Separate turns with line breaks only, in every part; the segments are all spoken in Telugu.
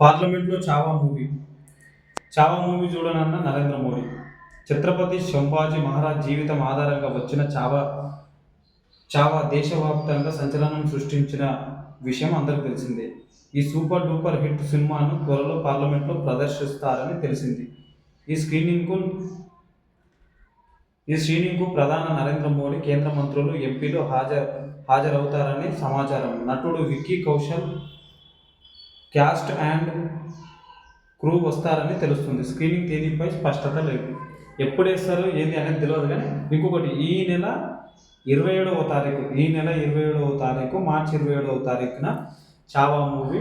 పార్లమెంట్లో చావా మూవీ. చావా మూవీ చూడనన్న నరేంద్ర మోడీ. ఛత్రపతి శంభాజీ మహారాజ్ జీవితం ఆధారంగా వచ్చిన చావా చావా దేశవ్యాప్తంగా సంచలనం సృష్టించిన విషయం అందరికీ తెలిసిందే. ఈ సూపర్ డూపర్ హిట్ సినిమాను త్వరలో పార్లమెంట్లో ప్రదర్శిస్తారని తెలిసింది. ఈ స్క్రీనింగ్కు ఈ స్క్రీనింగ్కు ప్రధాన నరేంద్ర మోడీ కేంద్ర మంత్రులు ఎంపీలు హాజరు హాజరవుతారని సమాచారం. నటుడు Vicky Kaushal cast and crew వస్తారని తెలుస్తుంది. స్క్రీనింగ్ తేదీపై స్పష్టత లేదు. ఎప్పుడు వేస్తారు ఏంది అనేది తెలియదు కానీ ఇంకొకటి ఈ నెల ఇరవై ఏడవ తారీఖు ఈ నెల ఇరవై ఏడవ తారీఖు మార్చి ఇరవై ఏడవ తారీఖున చావా మూవీ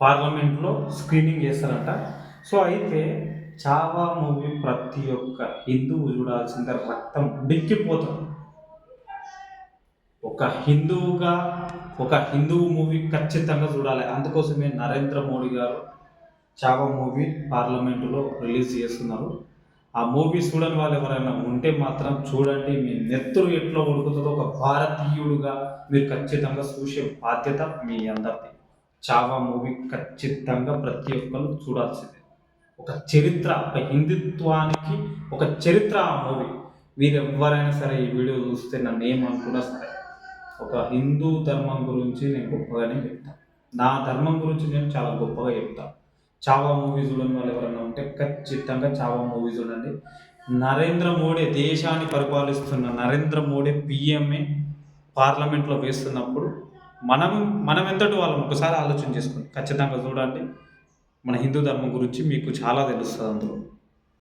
పార్లమెంట్లో స్క్రీనింగ్ చేస్తారంట. సో అయితే చావా మూవీ ప్రతి ఒక్క హిందువు చూడాల్సిందే రక్తం డిక్కిపోతుంది. ఒక హిందువుగా ఒక హిందువు మూవీ ఖచ్చితంగా చూడాలి. అందుకోసమే నరేంద్ర మోడీ గారు చావా మూవీ పార్లమెంటులో రిలీజ్ చేస్తున్నారు. ఆ మూవీ చూడని వాళ్ళు ఎవరైనా ఉంటే మాత్రం చూడండి. మీ నెత్తురు ఎట్లా ఉడుకుతుందో ఒక భారతీయుడుగా మీరు ఖచ్చితంగా చూసే బాధ్యత మీ అందరిది. చావా మూవీ ఖచ్చితంగా ప్రతి ఒక్కరు చూడాల్సిందే. ఒక చరిత్ర ఒక హిందుత్వానికి ఒక చరిత్ర ఆ మూవీ మీరు ఎవరైనా సరే ఈ వీడియో చూస్తే నన్ను ఏమనుకున్నా సరే ఒక హిందూ ధర్మం గురించి నేను గొప్పగానే చెప్తాను నా ధర్మం గురించి నేను చాలా గొప్పగా చెప్తాను చావా మూవీ చూడని వాళ్ళు ఎవరైనా ఉంటే ఖచ్చితంగా చావా మూవీ చూడండి. నరేంద్ర మోడీ దేశాన్ని పరిపాలిస్తున్న నరేంద్ర మోడీ పిఎంఏ పార్లమెంట్లో వేస్తున్నప్పుడు మనం మనం ఎంతటి వాళ్ళం? ఒకసారి ఆలోచన చేసుకోండి. ఖచ్చితంగా చూడండి. మన హిందూ ధర్మం గురించి మీకు చాలా తెలుస్తుంది అందులో.